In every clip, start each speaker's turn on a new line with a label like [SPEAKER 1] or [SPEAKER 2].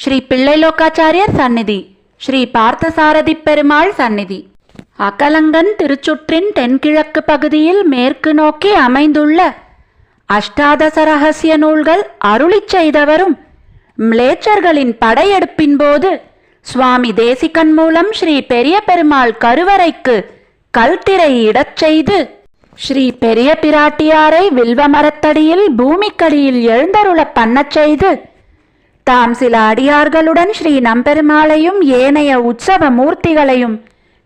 [SPEAKER 1] ஸ்ரீ பிள்ளைலோக்காச்சாரியர் சந்நிதி ஸ்ரீ பார்த்தசாரதி பெருமாள் சந்நிதி. அகலங்கன் திருச்சுற்றின் தென்கிழக்கு பகுதியில் மேற்கு நோக்கி அமைந்துள்ள அஷ்டாதச ரகசிய நூல்கள் அருளிச் செய்தவரும் மிளேச்சர்களின் படையெடுப்பின் போது சுவாமி தேசிகன் மூலம் ஸ்ரீ பெரிய பெருமாள் கருவறைக்கு கல்திரை இடச் செய்து ஸ்ரீ பெரிய பிராட்டியாரை வில்வ மரத்தடியில் பூமிக்கடியில் எழுந்தருளப் பண்ணச் செய்து தாம் சில அடியார்களுடன் ஸ்ரீ நம்பெருமாளையும் ஏனைய உற்சவ மூர்த்திகளையும்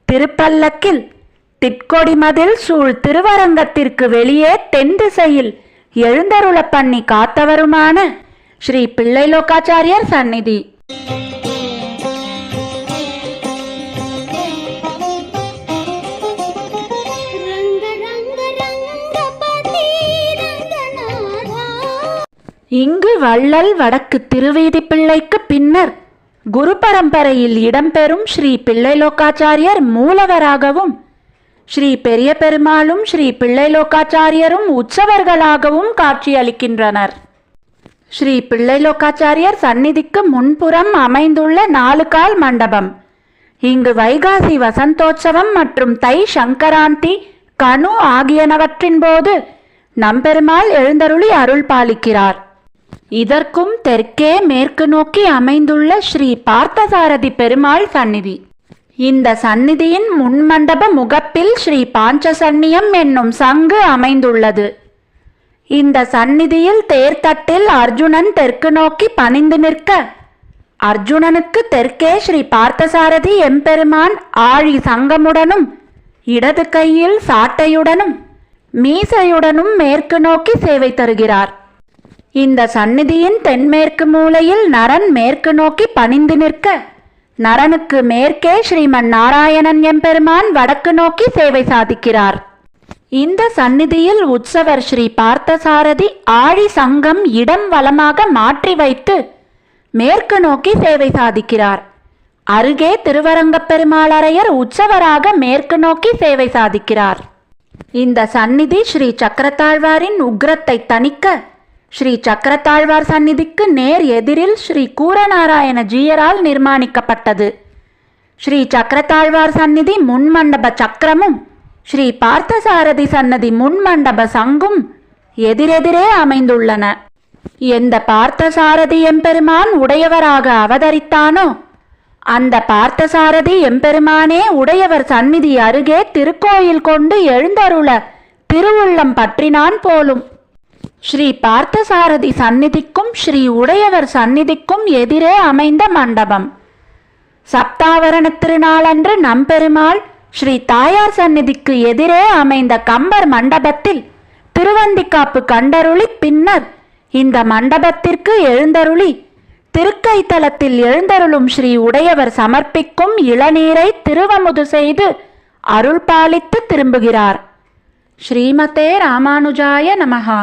[SPEAKER 1] திருப்பல்லக்கில் திட்கொடிமதில் சூழ் திருவரங்கத்திற்கு வெளியே தென் திசையில் எழுந்தருளப் பண்ணி காத்தவருமான ஸ்ரீ
[SPEAKER 2] பிள்ளை லோகாச்சாரியார் சந்நிதி.
[SPEAKER 1] இங்கு வள்ளல் வடக்கு திருவீதி பிள்ளைக்கு பின்னர் குரு பரம்பரையில் இடம்பெறும் ஸ்ரீ பிள்ளைலோக்காச்சாரியர் மூலவராகவும் ஸ்ரீ பெரிய பெருமாளும் ஸ்ரீ பிள்ளைலோக்காச்சாரியரும் உற்சவர்களாகவும் காட்சியளிக்கின்றனர். ஸ்ரீ பிள்ளைலோக்காச்சாரியர் சந்நிதிக்கு முன்புறம் அமைந்துள்ள நாலு கால் மண்டபம். இங்கு வைகாசி வசந்தோற்சவம் மற்றும் தை சங்கராந்தி கனு ஆகியனவற்றின் போது நம்பெருமாள் எழுந்தருளி அருள் பாலிக்கிறார். இதற்கும் தெற்கே மேற்கு நோக்கி அமைந்துள்ள ஸ்ரீ பார்த்தசாரதி பெருமாள் சந்நிதி. இந்த சந்நிதியின் முன்மண்டப முகப்பில் ஸ்ரீ பாஞ்சசன்னியம் என்னும் சங்கு அமைந்துள்ளது. இந்த சந்நிதியில் தேர்தட்டில் அர்ஜுனன் தெற்கு நோக்கி பணிந்து நிற்க அர்ஜுனனுக்கு தெற்கே ஸ்ரீ பார்த்தசாரதி எம்பெருமான் ஆழி சங்கமுடனும் இடது கையில் சாட்டையுடனும் மீசையுடனும் மேற்கு நோக்கி சேவை தருகிறார். இந்த சந்நிதியின் தென்மேற்கு மூலையில் நரன் மேற்கு நோக்கி பணிந்து நிற்க. நரனுக்கு மேற்கே ஸ்ரீமன் நாராயணன் எம்பெருமான் வடக்கு நோக்கி சேவை சாதிக்கிறார். இந்த சந்நிதியில் உற்சவர் ஸ்ரீ பார்த்தசாரதி ஆழி சங்கம் இடம் வளமாக மாற்றி வைத்து மேற்கு நோக்கி சேவை சாதிக்கிறார். அருகே திருவரங்கப் பெருமாளரையர் உற்சவராக மேற்கு நோக்கி சேவை சாதிக்கிறார். இந்த சந்நிதி ஸ்ரீ சக்கரத்தாழ்வாரின் உக்ரத்தை தணிக்க ஸ்ரீ சக்கரத்தாழ்வார் சந்நிதிக்கு நேர் எதிரில் ஸ்ரீ கூரநாராயண ஜீயரால் நிர்மாணிக்கப்பட்டது. ஸ்ரீ சக்கரத்தாழ்வார் சந்நிதி முன்மண்டப சக்கரமும் ஸ்ரீ பார்த்தசாரதி சன்னதி முன்மண்டப சங்கும் எதிரெதிரே அமைந்துள்ளன. எந்த பார்த்தசாரதி எம்பெருமான் உடையவராக அவதரித்தானோ அந்த பார்த்தசாரதி எம்பெருமானே உடையவர் சந்நிதி அருகே திருக்கோயில் கொண்டு எழுந்தருள திருவுள்ளம் பற்றினான் போலும். ஸ்ரீ பார்த்தசாரதி சந்நிதிக்கும் ஸ்ரீ உடையவர் சந்நிதிக்கும் எதிரே அமைந்த மண்டபம். சப்தாவரண திருநாளன்று நம்பெருமாள் ஸ்ரீ தாயார் சந்நிதிக்கு எதிரே அமைந்த கம்பர் மண்டபத்தில் திருவந்திக்காப்பு கண்டருளி பின்னர் இந்த மண்டபத்திற்கு எழுந்தருளி திருக்கைத்தலத்தில் எழுந்தருளும் ஸ்ரீ உடையவர் சமர்ப்பிக்கும் இளநீரை திருவமுது செய்து அருள் பாலித்து திரும்புகிறார். ஸ்ரீமதே ராமானுஜாய நமகா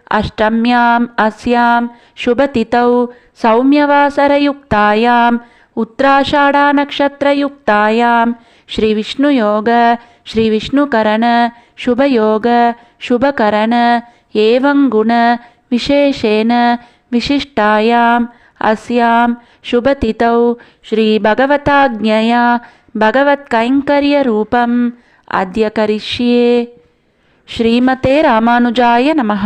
[SPEAKER 1] अष्टम्याम् अस्यां शुभतिथौ सौम्यवासरयुक्तायाम् उत्तराषाढानक्षत्रयुक्तायां श्रीविष्णुयोग श्रीविष्णुकरण शुभयोग शुभकरण एवं गुण विशेषेण विशिष्टायाम् अस्यां शुभतिथौ श्रीभगवताज्ञया भगवत्कैङ्कर्यरूपम् अद्य करिष्ये। श्रीमते रामानुजाय नमः।